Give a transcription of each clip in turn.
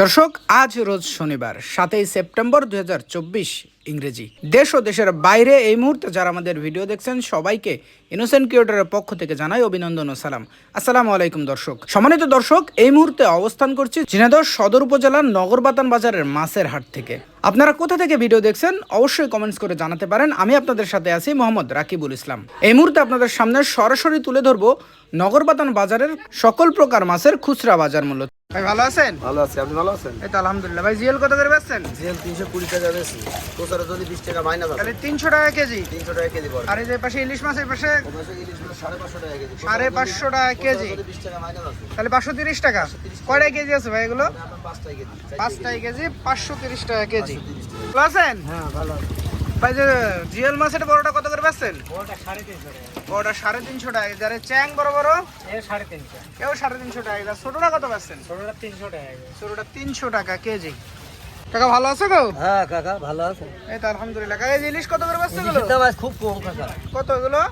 দর্শক, আজ রোজ শনিবার, সাতই সেপ্টেম্বর দুই হাজার চব্বিশ ইংরেজি। দেশ ও দেশের বাইরে এই মুহূর্তে যারা আমাদের ভিডিও দেখছেন, সবাইকে ইনোসেন্ট ক্রিয়েটরের পক্ষ থেকে জানাই অভিনন্দন ও সালাম। আসসালামু আলাইকুম দর্শক। সম্মানিত দর্শক, এই মুহূর্তে অবস্থান করছি ঝিনাইদহ সদর উপজেলার নগরবাতান বাজারের মাছের হাট থেকে। আপনারা কোথা থেকে ভিডিও দেখছেন, অবশ্যই কমেন্টস করে জানাতে পারেন। আমি আপনাদের সাথে আছি মোহাম্মদ রাকিবুল ইসলাম। এই মুহূর্তে আপনাদের সামনে সরাসরি তুলে ধরবো নগরবাতান বাজারের সকল প্রকার মাছের খুচরা বাজার মূল্য। ভাই ভালো আছেন? ভালো আছি আপনি ভালো আছেন? এই তো আলহামদুলিল্লাহ। ভাই জিএল কত করে বেচছেন? জিএল তিনশো কুড়ি টাকা বেশি। তোসারা যদি বিশ টাকা মাইনা পাবে তাহলে তিনশো টাকা কেজি। তিনশো টাকা কেজি আর এই যে পাশে ইলিশ মাছ এই পাশে সাড়ে পাঁচশো টাকা কেজি। সাড়ে পাঁচশো টাকা তাহলে পাঁচশো তিরিশ টাকা। কয়টায় কেজি আছে ভাই এগুলো? পাঁচটাই কেজি। পাঁচশো তিরিশ টাকা কেজি। ভালো আছেন? হ্যাঁ ভালো আছে। ভাই যে জিএল মাছের বড়টা কত করে বেচছেন? ওটা সাড়ে তিনশো টাকা। বড়টা সাড়ে তিনশো টাকা। যারা চ্যাং বড় বড়? সাড়ে তিনশো। কেউ সাড়ে তিনশো টাকা। ছোটটা কত বেচছেন? ছোটোটা তিনশো টাকা ছোটটা তিনশো টাকা কেজি। টাকা ভালো আছে গো? হ্যাঁ কাকা ভালো আছে। এই তো আলহামদুলিল্লাহ। কাকা এই ইলিশ কত করে বেচছে গুলো খুব কম কাকা। কত এগুলো?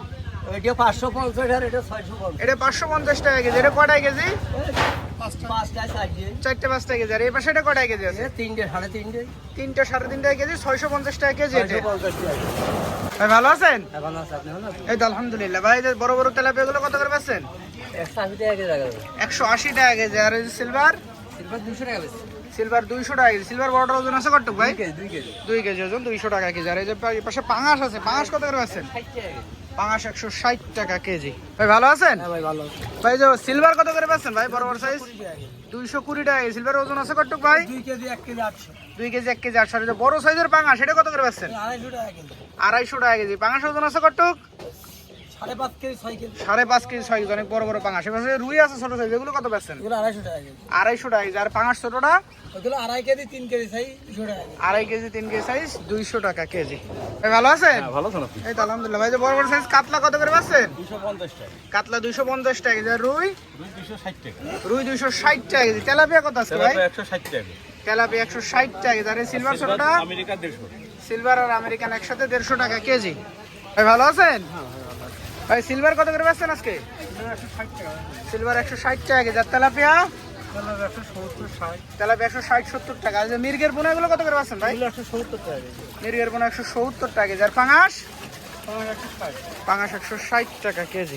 ওইটা পাঁচশো পঞ্চাশ আর এটা ছয়শো পঞ্চাশ। এটা পাঁচশো পঞ্চাশ টাকা কেজি। এটা কটায় কেজি? চারটে। পাঁচটা কেজি। আর এই পাশে এটা কটায় কেজি আছে? তিনটে সাড়ে তিনটে। তিনটা সাড়ে তিনটা কেজি ছয়শো পঞ্চাশ টাকা কেজি পঞ্চাশ ভাই ভালো আছেন? হ্যাঁ ভালো আছে। আপনি ভালো আছেন? এই তো আলহামদুলিল্লাহ। ভাই যে বড় বড় তেলাপিয়া গুলো কত করে বেচছেন একশো আশি টাকা কেজি আর সিলভার? সিলভার দুশো টাকা সিলভার দুইশো টাকা কেজি। সিলভার বড়টা ওজন আছে কত ভাই? কেজি দুই কেজি। ওজন দুইশো টাকা কেজি। আর এই যে পাশে পাঙাশ আছে। পাঙাশ কত করে কেজি। পাঙাশ একশো ষাট টাকা কেজি। ভাই ভালো আছেন? হ্যাঁ ভাই ভালো ভাই যে সিলভার কত করে পাচ্ছেন ভাই? বড় বড় সাইজ দুইশো কুড়ি টাকা সিলভার ওজন আছে কটুক ভাই? দুই কেজি এক কেজি আটশো। দুই কেজি এক কেজি আটশো। বড় সাইজের পাঙা সেটা কত করে পাচ্ছেন? আড়াইশো টাকা কেজি। আড়াইশো টাকা কেজি। পাঙাশ ওজন আছে কটুক সাড়ে পাঁচ কেজি ছয় কেজি অনেক বড় বড় পাঙাশ এবার রুই আছে ছোট সাইজ এগুলো কত বেচছেন আড়াইশো টাকা আড়াইশো টাকা আর পাঙাশ ছোটটা ওগুলো আড়াই কেজি তিন কেজি কেজি আড়াই কেজি তিন কেজি সাইজ দুইশো টাকা কেজি ভাই ভালো আছেন ভালো আছেন এই তো আলহামদুলিল্লাহ ভাই যে বড় বড় সাইজ কাতলা কত করে পাচ্ছেন দুশো পঞ্চাশ টাকা কাতলা দুইশো পঞ্চাশ টাকা আর রুই দুই ষাট টাকা রুই দুইশো ষাট টাকা কেজি তেলাপিয়া কত আছে ভাই একশো ষাট টাকা তেলাপিয়া একশো ষাট টাকা আর সিলভার ছোটটা আমেরিকা দেড়শো সিলভার আর আমেরিকান একসাথে দেড়শো টাকা কেজি ভাই ভালো আছেন ভাই সিলভার কত করে পাচ্ছেন আজকে? সিলভার একশো ষাট টাকা কেজি। আর তেলাপিয়া? তেলাপিয়া একশো ষাট সত্তর টাকা। আর মির্গের পোনা কত করে পাচ্ছেন ভাই? টাকা মির্গের পোনা একশো সত্তর টাকা কেজি। আর পাঙাশ? পাঙাশ একশো ষাট টাকা কেজি।